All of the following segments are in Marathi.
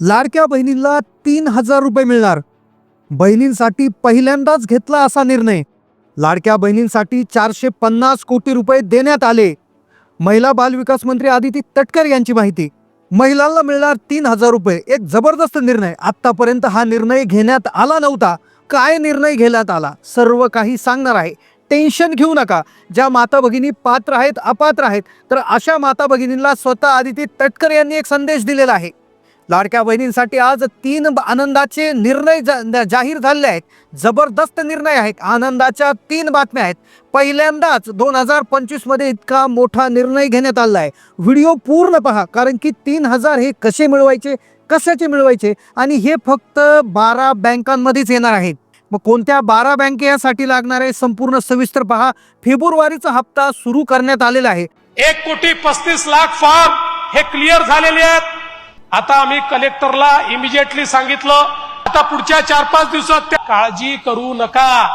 लाडक्या बहिणींना तीन हजार रुपये मिळणार. बहिणींसाठी पहिल्यांदाच घेतला असा निर्णय. लाडक्या बहिणींसाठी चारशे पन्नास कोटी रुपये देण्यात आले. महिला बालविकास मंत्री आदिती तटकर यांची माहिती. महिलांना मिळणार तीन हजार रुपये. एक जबरदस्त निर्णय. आतापर्यंत हा निर्णय घेण्यात आला नव्हता. काय निर्णय घेण्यात आला? सर्व काही सांगणार आहे. टेन्शन घेऊ नका. ज्या माता भगिनी पात्र आहेत अपात्र आहेत तर अशा माता भगिनींना स्वतः आदिती तटकर यांनी एक संदेश दिलेला आहे. लाडक्या बहिणींसाठी आज तीन आनंदाचे निर्णय जा- जाहीर झाले आहेत. जबरदस्त निर्णय आहेत. आनंदाच्या तीन बातम्या आहेत. पहिल्यांदाच दोन हजार पंचवीसमध्ये इतका मोठा निर्णय घेण्यात आला आहे. व्हिडिओ पूर्ण पहा कारण की तीन हजार हे कसे मिळवायचे कशाचे मिळवायचे आणि हे फक्त बारा बँकांमध्येच येणार आहेत. मग कोणत्या बारा बँके यासाठी लागणार आहे संपूर्ण सविस्तर पहा. फेब्रुवारीचा हप्ता सुरू करण्यात आलेला आहे. एक कोटी पस्तीस लाख फॉर्म हे क्लिअर झालेले आहेत. आता आम्ही कलेक्टरला इमिजिएटली सांगितलं आता पुढच्या चार पाच दिवसात त्या काळजी करू नका.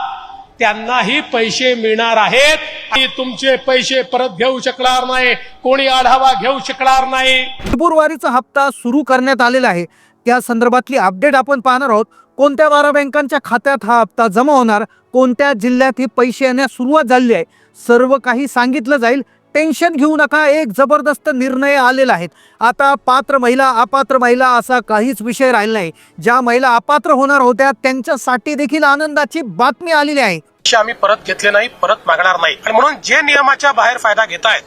त्यांनाही पैसे मिळणार आहेत. आणि तुमचे पैसे परत घेऊ शकणार नाही. कोणी आढावा घेऊ शकणार नाही. फेब्रुवारीचा हप्ता सुरू करण्यात आलेला आहे. त्या संदर्भातली अपडेट आपण पाहणार आहोत. कोणत्या बारा बँकांच्या खात्यात हा हप्ता जमा होणार? कोणत्या जिल्ह्यात हे पैसे येण्यास सुरुवात झाली आहे? सर्व काही सांगितलं जाईल. टेन्शन घेऊ नका एक जबरदस्त निर्णय आलेला आहे. आता पात्र महिला अपात्र महिला असा काहीच विषय राहिला नाही. ज्या महिला अपात्र होणार होत्या त्यांच्यासाठी देखील आनंदाची बातमी आलेली आहे. आम्ही परत घेतले नाही परत मागणार नाही. आणि म्हणून जे नियमाच्या बाहेर फायदा घेत आहेत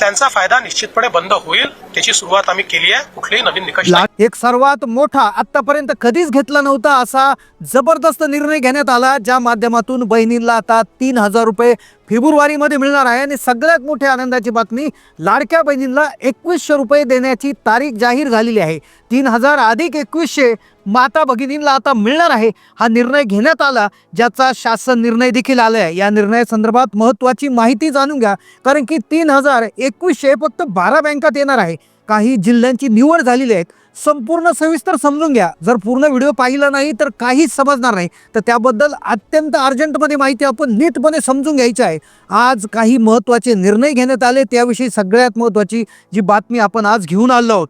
त्यांचा फायदा निश्चितपणे बंद होईल त्याची सुरुवात आम्ही केली आहे कुठलेही नवीन निकष एक सर्वात मोठा आतापर्यंत कधीच घेतला नव्हता असा जबरदस्त निर्णय घेण्यात आला ज्या माध्यमातून बहिणींना आता तीन हजार रुपये फेब्रुवारीमध्ये मिळणार आहे आणि सगळ्यात मोठी आनंदाची बातमी लाडक्या बहिणींना एकवीसशे रुपये देण्याची तारीख जाहीर झालेली आहे. तीन हजार अधिक एकवीसशे माता भगिनींना आता मिळणार आहे. हा निर्णय घेण्यात आला ज्याचा शासन निर्णय देखील आला आहे या निर्णयासंदर्भात महत्त्वाची माहिती जाणून घ्या कारण की तीन हजार एकवीसशे फक्त बारा बँकात येणार आहे. काही जिल्ह्यांची निवड झालेली आहेत संपूर्ण सविस्तर समजून घ्या. जर पूर्ण व्हिडिओ पाहिला नाही तर काहीच समजणार नाही. तर त्याबद्दल अत्यंत अर्जंटमध्ये माहिती आपण नीटपणे समजून घ्यायची आहे. आज काही महत्त्वाचे निर्णय घेण्यात आले त्याविषयी सगळ्यात महत्त्वाची जी बातमी आपण आज घेऊन आलो आहोत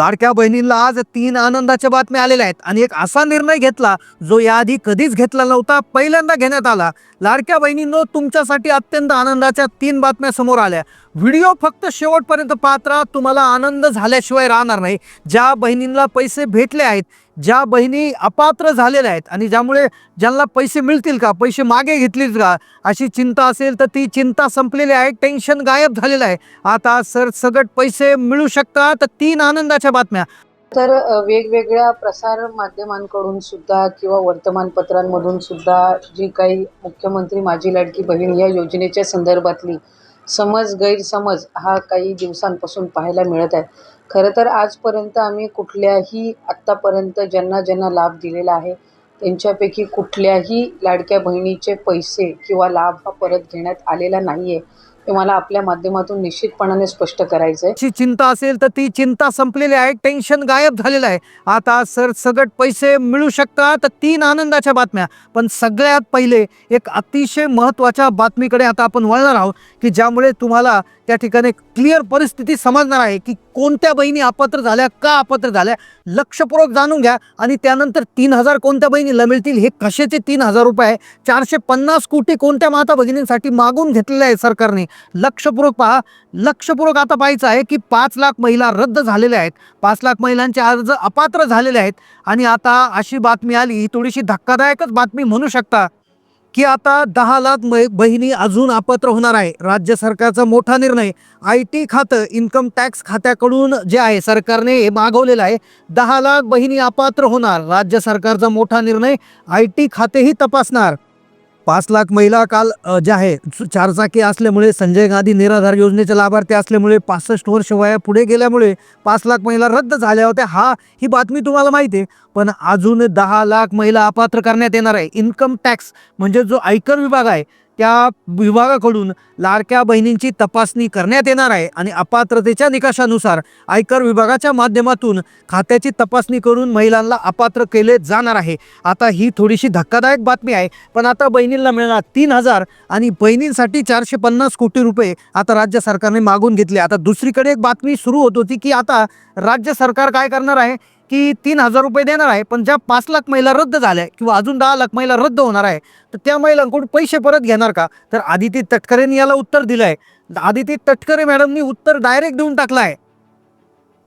लाडक्या बहिणींना आज तीन आनंदाच्या बातम्या आलेल्या आहेत. आणि एक असा निर्णय घेतला जो याआधी कधीच घेतला नव्हता पहिल्यांदा घेण्यात आला. लाडक्या बहिणींनो तुमच्यासाठी अत्यंत आनंदाच्या तीन बातम्या समोर आल्या. व्हिडिओ फक्त शेवटपर्यंत पात्रा तुम्हाला आनंद झाल्याशिवाय राहणार नाही. ज्या बहिणींना पैसे भेटले आहेत ज्या बहिणी अपात्र झालेल्या आहेत आणि ज्यामुळे ज्यांना पैसे मिळतील का पैसे मागे घेतलीच का अशी चिंता असेल तर ती चिंता संपलेली आहे टेन्शन गायब झालेलं आहे. आता सर सगट पैसे मिळू शकतात तर तीन आनंदाच्या बातम्या. तर वेगवेगळ्या प्रसार माध्यमांकडून सुद्धा किंवा वर्तमानपत्रांमधून सुद्धा जी काही मुख्यमंत्री माझी लाडकी बहीण या योजनेच्या संदर्भातली समज गैरसमज हा काही दिवसांपासून पाहायला मिळत आहे. खरं तर आजपर्यंत आम्ही कुठल्याही आत्तापर्यंत ज्यांना ज्यांना लाभ दिलेला आहे त्यांच्यापैकी कुठल्याही लाडक्या बहिणीचे पैसे किंवा लाभ हा परत घेण्यात आलेला नाही आहे तुम्हाला मला आपल्या माध्यमातून निश्चितपणाने स्पष्ट करायचं आहे जी चिंता असेल तर ती चिंता संपलेली आहे टेन्शन गायब झालेलं आहे. आता सर सगट पैसे मिळू शकतात तर तीन आनंदाच्या बातम्या. पण सगळ्यात पहिले एक अतिशय महत्त्वाच्या बातमीकडे आता आपण वळणार आहोत की ज्यामुळे तुम्हाला त्या ठिकाणी क्लिअर परिस्थिती समजणार आहे की कोणत्या बहिणी अपात्र झाल्या का अपात्र झाल्या लक्षपूर्वक जाणून घ्या. आणि त्यानंतर तीन हजार कोणत्या बहिणीला मिळतील हे कशाचे तीन हजार रुपये आहे? चारशे पन्नास कोटी कोणत्या माता भगिनींसाठी मागून घेतलेले आहे सरकारने? लक्षपूर्वक पहा. लक्षपूर्वक आता पाहायचं आहे की पाच लाख महिला रद्द झालेल्या आहेत. पाच लाख महिलांचे अर्ज अपात्र झालेले आहेत. आणि आता अशी बातमी आली ही थोडीशी धक्कादायकच बातमी म्हणू शकता की आता दहा लाख मै- बहिणी अजून अपात्र होणार आहे. राज्य सरकारचा मोठा निर्णय आय टी खातं इन्कम टॅक्स खात्याकडून जे आहे सरकारने हे मागवलेलं आहे. दहा लाख बहिणी अपात्र होणार. राज्य सरकारचा मोठा निर्णय आय टी खातेही तपासणार. पाच लाख महिला काल ज्या आहे चारचाकी असल्यामुळे संजय गांधी निराधार योजनेचे लाभार्थी असल्यामुळे पासष्ट वर्ष वया पुढे गेल्यामुळे पाच लाख महिला रद्द झाल्या होत्या. हा ही बातमी तुम्हाला माहिती आहे. पण अजून दहा लाख महिला अपात्र करण्यात येणार आहे. इन्कम टॅक्स म्हणजे जो आयकर विभाग आहे त्या विभागाकडून लाडक्या बहिणींची तपासणी करण्यात येणार आहे आणि अपात्रतेच्या निकषानुसार आयकर विभागाच्या माध्यमातून खात्याची तपासणी करून महिलांना अपात्र केले जाणार आहे. आता ही थोडीशी धक्कादायक बातमी आहे पण आता बहिणींना मिळणार तीन हजार आणि बहिणींसाठी चारशे पन्नास कोटी रुपये आता राज्य सरकारने मागून घेतले. आता दुसरीकडे एक बातमी सुरू होत होती की आता राज्य सरकार काय करणार आहे? की तीन हजार रुपये देणार आहे पण ज्या पाच लाख महिला रद्द झाल्या किंवा अजून दहा लाख महिला रद्द होणार आहे तर त्या महिलांकडून पैसे परत घेणार का? तर आदिती तटकरेंनी याला उत्तर दिलं आहे आदिती तटकरे मॅडमनी उत्तर डायरेक्ट देऊन टाकलं आहे.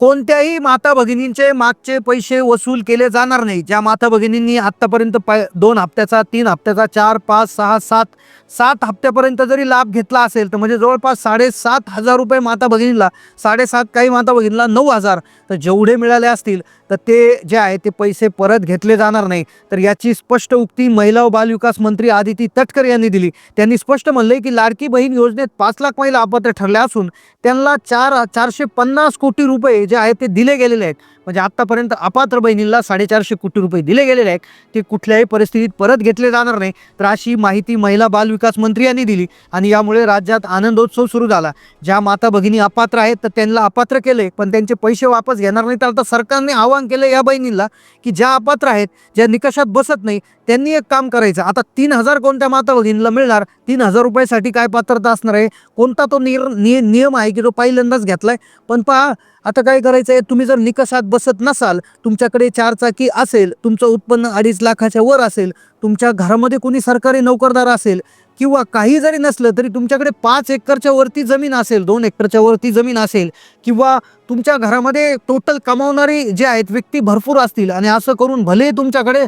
कोणत्याही माता भगिनींचे मागचे पैसे वसूल केले जाणार नाही. ज्या माता भगिनींनी आत्तापर्यंत पाय दोन हप्त्याचा तीन हप्त्याचा चार पाच सहा सात सात हप्त्यापर्यंत जरी लाभ घेतला असेल तर म्हणजे जवळपास साडेसात हजार रुपये माता भगिनीला साडेसात काही माता भगिनीला नऊ हजार तर जेवढे मिळाले असतील तर ते जे आहे ते पैसे परत घेतले जाणार नाही. तर याची स्पष्ट उक्ती महिला व बालविकास मंत्री आदिती तटकर यांनी दिली. त्यांनी स्पष्ट म्हणले की लाडकी बहीण योजनेत पाच लाख महिला अपात्र ठरल्या असून त्यांना चार चारशे पन्नास कोटी रुपये जे आहेत ते दिले गेलेले आहेत. म्हणजे आत्तापर्यंत अपात्र बहिणींना साडेचारशे कोटी रुपये दिले गेलेले आहेत. ते कुठल्याही परिस्थितीत परत घेतले जाणार नाही. तर अशी माहिती महिला बालविकास मंत्री यांनी दिली. आणि यामुळे राज्यात आनंदोत्सव सुरू झाला. ज्या माता भगिनी अपात्र आहेत तर त्यांना अपात्र केले पण त्यांचे पैसे वापस घेणार नाही तर आता सरकारने आवाहन केलं या बहिणींना की ज्या अपात्र आहेत ज्या निकषात बसत नाही त्यांनी एक काम करायचं. आता तीन हजार कोणत्या माता भगिनीला मिळणार? तीन हजार रुपयासाठी काय पात्रता असणार आहे? कोणता तो निर नियम आहे की तो पहिल्यांदाच घेतला आहे पण पहा आता काय करायचं आहे तुम्ही जर निकषात बसत नसाल तुमच्याकडे चारचाकी असेल तुमचं उत्पन्न अडीच लाखाच्या वर असेल तुमच्या घरामध्ये कोणी सरकारी नोकरदार असेल किंवा काही जरी नसलं तरी तुमच्याकडे पाच एकरच्या वरती जमीन असेल दोन एकरच्या वरती जमीन असेल किंवा तुमच्या घरामध्ये टोटल कमावणारी जे आहेत व्यक्ती भरपूर असतील. आणि असं करून भले तुमच्याकडे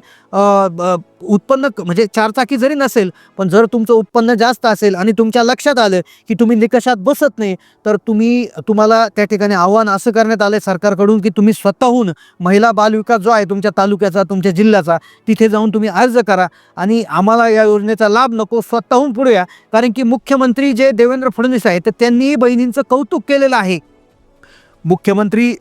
ब- उत्पन्न म्हणजे चारचाकी जरी नसेल पण जर तुमचं उत्पन्न जास्त असेल आणि तुमच्या लक्षात आलं की तुम्ही निकषात बसत नाही तर तुम्ही तुम्हाला त्या ठिकाणी आव्हान असं करण्यात आलं सरकारकडून की तुम्ही स्वतःहून महिला बालविकास जो आहे तुमच्या तालुक्याचा तुमच्या जिल्ह्याचा तिथे जाऊन तुम्ही अर्ज करा. आणि आम्हाला या योजनेचा लाभ नको स्वतःहून पुढे या. कारण की मुख्यमंत्री जे देवेंद्र फडणवीस आहेत तर त्यांनी बहिणींचं कौतुक केलेलं आहे. मुख्यमंत्री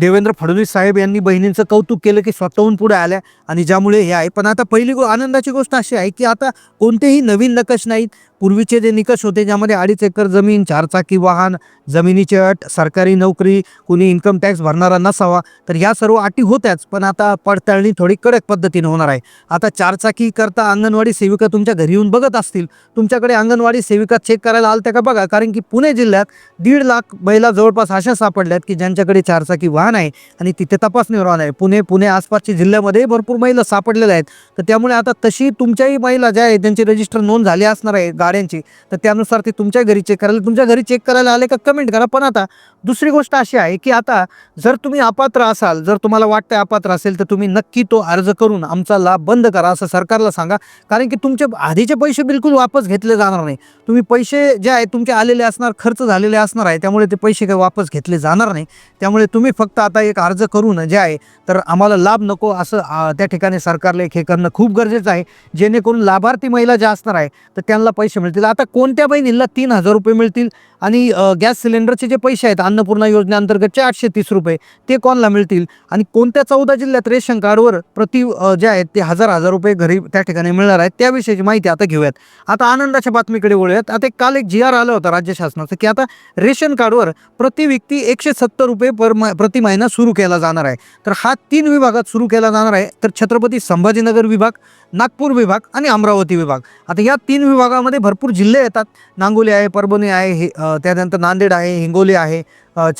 देवेंद्र फडणवीस साहेब यांनी बहिणींचं कौतुक केलं की स्वतःहून पुढे आल्या आणि ज्यामुळे हे आहे. पण आता पहिली गो आनंदाची गोष्ट अशी आहे की आता कोणतेही नवीन निकष नाहीत. पूर्वीचे जे निकष होते ज्यामध्ये अडीच एकर जमीन चारचाकी वाहन जमिनीची अट सरकारी नोकरी कुणी इन्कम टॅक्स भरणारा नसावा तर या सर्व अटी होत्याच. पण आता पडताळणी थोडी कडक पद्धतीने होणार आहे. आता चारचाकी करता अंगणवाडी सेविका तुमच्या घरी येऊन बघत असतील. तुमच्याकडे अंगणवाडी सेविका चेक करायला आलत्या का बघा? कारण की पुणे जिल्ह्यात दीड लाख महिला जवळपास अशा आहेत की ज्यांच्याकडे चारचाकी वाहन आहे आणि तिथे तपासणीवर वाहन आहे. पुणे पुणे आसपासच्या जिल्ह्यामध्ये भरपूर महिला सापडलेल्या आहेत. तर त्यामुळे आता तशी तुमच्याही महिला ज्या आहेत त्यांची रजिस्टर नोंद झाली असणार आहे गाड्यांची. तर त्यानुसार ते तुमच्या घरी चेक करायला तुमच्या घरी चेक करायला आले का कमेंट करा. पण आता दुसरी गोष्ट अशी आहे की आता जर तुम्ही अपात्र असाल जर तुम्हाला वाटतं अपात्र असेल तर तुम्ही नक्की तो अर्ज करून आमचा लाभ बंद करा असं सरकारला सांगा. कारण की तुमचे आधीचे पैसे बिलकुल वापस घेतले जाणार नाही. तुम्ही पैसे जे आहेत तुमचे आलेले असणार खर्च झालेले असणार आहे त्यामुळे ते पैसे काही वापस घेतले जाणार नाही. त्यामुळे तुम्ही फक्त आता एक अर्ज करून जे आहे तर आम्हाला लाभ नको असं त्या ठिकाणी सरकारला एक हे करणं खूप गरजेचं आहे. जेणेकरून लाभार्थी महिला ज्या असणार आहे तर त्यांना पैसे मिळतील. आता कोणत्या बहिणीला तीन हजार रुपये मिळतील? आणि गॅस सिलेंडरचे जे पैसे आहेत अन्नपूर्णा योजनेअंतर्गतचे आठशे तीस रुपये ते कोणाला मिळतील? आणि कोणत्या चौदा जिल्ह्यात रेशन कार्डवर प्रति जे आहेत ते हजार हजार रुपये घरी त्या ठिकाणी मिळणार आहेत त्याविषयीची माहिती आता घेऊयात. आता आनंदाच्या बातमीकडे वळूयात. आता एक काल एक जी आर आलं होतं राज्य शासनाचं की आता रेशन कार्डवर प्रति व्यक्ती एकशे सत्तर रुपये पर प्रति महिना सुरू केला जाणार आहे. तर हा तीन विभागात सुरू केला जाणार आहे. तर छत्रपती संभाजीनगर विभाग नागपूर विभाग आणि अमरावती विभाग. आता या तीन विभागामध्ये भरपूर जिल्हे येतात. नांगोली आहे परभणी आहे हे त्यानंतर नांदेड आहे हिंगोली आहे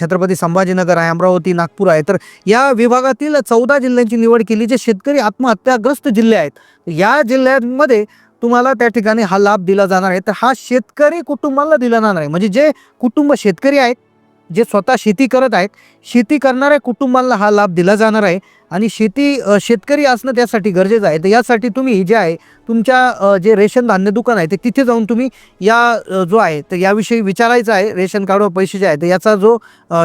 छत्रपती संभाजीनगर आहे अमरावती नागपूर आहे. तर या विभागातील चौदा जिल्ह्यांची निवड केली जे शेतकरी आत्महत्याग्रस्त जिल्हे आहेत. या जिल्ह्यांमध्ये तुम्हाला त्या ठिकाणी हा लाभ दिला जाणार आहे. तर हा शेतकरी कुटुंबाला दिला जाणार आहे. म्हणजे जे कुटुंब शेतकरी आहेत जे स्वतः शेती करत आहेत शेती करणाऱ्या कुटुंबांना हा लाभ दिला जाणार आहे. आणि शेती शेतकरी असणं त्यासाठी गरजेचं आहे. तर यासाठी तुम्ही जे आहे तुमच्या जे रेशन धान्य दुकान आहे ते तिथे जाऊन तुम्ही या जो आहे तर याविषयी विचारायचं आहे. रेशन कार्डवर पैसे जे आहे तर याचा जो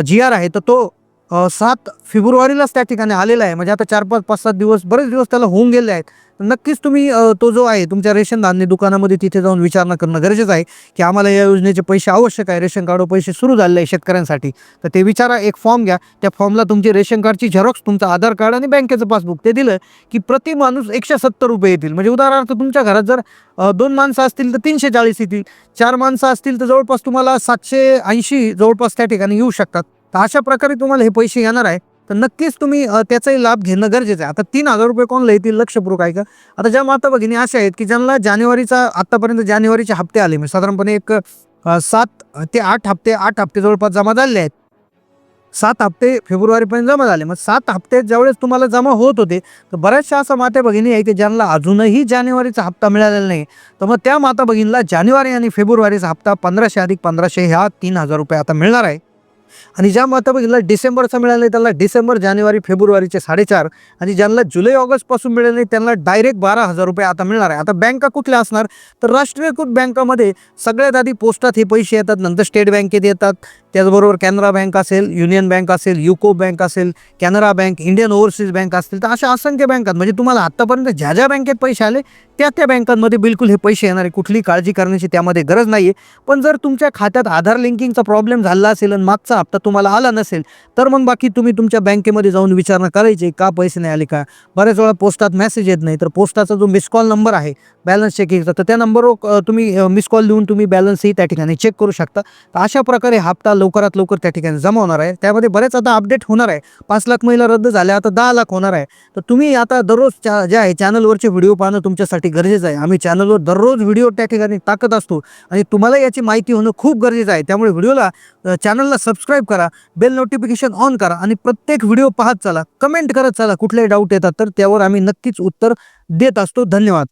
जी आर आहे तर तो सात फेब्रुवारीलाच त्या ठिकाणी आलेला आहे. म्हणजे आता चार पाच पाच सात दिवस बरेच दिवस त्याला होऊन गेले आहेत. तर नक्कीच तुम्ही तो जो आहे तुमच्या रेशन धान्य दुकानामध्ये तिथे जाऊन विचारणा करणं गरजेचं आहे की आम्हाला या योजनेचे पैसे आवश्यक आहे. रेशन कार्डवर पैसे सुरू झालेले आहे शेतकऱ्यांसाठी. तर ते विचारा एक फॉर्म घ्या. त्या फॉर्मला तुमची रेशन कार्डची झेरॉक्स तुमचं आधार कार्ड आणि बँकेचं पासबुक ते दिलं की प्रति माणूस एकशे सत्तर रुपये येतील. म्हणजे उदाहरणार्थ तुमच्या घरात जर दोन माणसं असतील तर तीनशे चाळीस येतील. चार माणसं असतील तर जवळपास तुम्हाला सातशे ऐंशी जवळपास त्या ठिकाणी येऊ शकतात. तर अशा प्रकारे तुम्हाला हे पैसे येणार आहे. तर नक्कीच तुम्ही त्याचाही लाभ घेणं गरजेचं आहे. आता तीन हजार रुपये कोण येतील लक्षपूर्वक आहे का आता ज्या माता भगिनी अशा आहेत की ज्यांना जानेवारीचा आत्तापर्यंत जानेवारीचे हप्ते आले. म्हणजे साधारणपणे एक सात ते आठ हप्ते आठ हप्ते जवळपास जमा झालेले आहेत. सात हप्ते फेब्रुवारीपर्यंत जमा झाले. मग सात हप्ते ज्यावेळेस तुम्हाला जमा होत होते तर बऱ्याचशा असं माता भगिनी आहे की ज्यांना अजूनही जानेवारीचा हप्ता मिळालेला नाही. तर मग त्या माता भगिनीला जानेवारी आणि फेब्रुवारीचा हप्ता पंधराशे अधिक पंधराशे ह्या तीन हजार रुपये आता मिळणार आहे. आणि ज्या माता डिसेंबरचा मिळाला नाही त्यांना डिसेंबर जानेवारी फेब्रुवारीचे साडेचार. आणि ज्यांना जुलै ऑगस्टपासून मिळाले नाही त्यांना डायरेक्ट बारा हजार रुपये आता मिळणार आहे. आता बँका कुठल्या असणार? तर राष्ट्रीयकृत बँकामध्ये सगळ्यात आधी पोस्टात हे पैसे येतात नंतर स्टेट बँकेत येतात. त्याचबरोबर कॅनरा बँक असेल युनियन बँक असेल युको बँक असेल Canara Bank Indian Overseas Bank असतील तर अशा असंख्य बँकात म्हणजे तुम्हाला आत्तापर्यंत ज्या ज्या बँकेत पैसे आले त्या त्या बँकांमध्ये बिलकुल हे पैसे येणार आहे. कुठली काळजी करण्याची त्यामध्ये गरज नाही आहे पण जर तुमच्या खात्यात आधार लिंकिंगचा प्रॉब्लेम झाला असेल आणि मागचा हप्ता तुम्हाला आला नसेल तर मग बाकी तुम्ही तुमच्या बँकेमध्ये जाऊन विचारणा करायची का पैसे नाही आले का? बऱ्याच वेळा पोस्टात मेसेज येत नाही तर पोस्टाचा जो मिस कॉल नंबर आहे बॅलन्स चेकिंगचा तर त्या नंबरवर तुम्ही मिस कॉल देऊन तुम्ही बॅलन्सही त्या ठिकाणी चेक करू शकता. तर अशा प्रकारे हप्ता लवकरात लवकर त्या ठिकाणी जमा होणार आहे. त्यामध्ये बरेच आता अपडेट होणार आहे. पाच लाख महिला रद्द झाल्या आता दहा लाख होणार आहे. तर तुम्ही आता दररोज च्या जे आहे चॅनलवरचे व्हिडिओ पाहणं तुमच्यासाठी गरजेचं आहे. आम्ही चॅनलवर दररोज व्हिडिओ त्या ठिकाणी टाकत असतो. आणि तुम्हाला याची माहिती होणं खूप गरजेचं आहे. त्यामुळे व्हिडिओला चॅनलला सबस्क्राईब करा बेल नोटिफिकेशन ऑन करा आणि प्रत्येक व्हिडिओ पाहत चला. कमेंट करत चला. कुठलेही डाऊट येतात तर त्यावर आम्ही नक्कीच उत्तर देत असतो. धन्यवाद.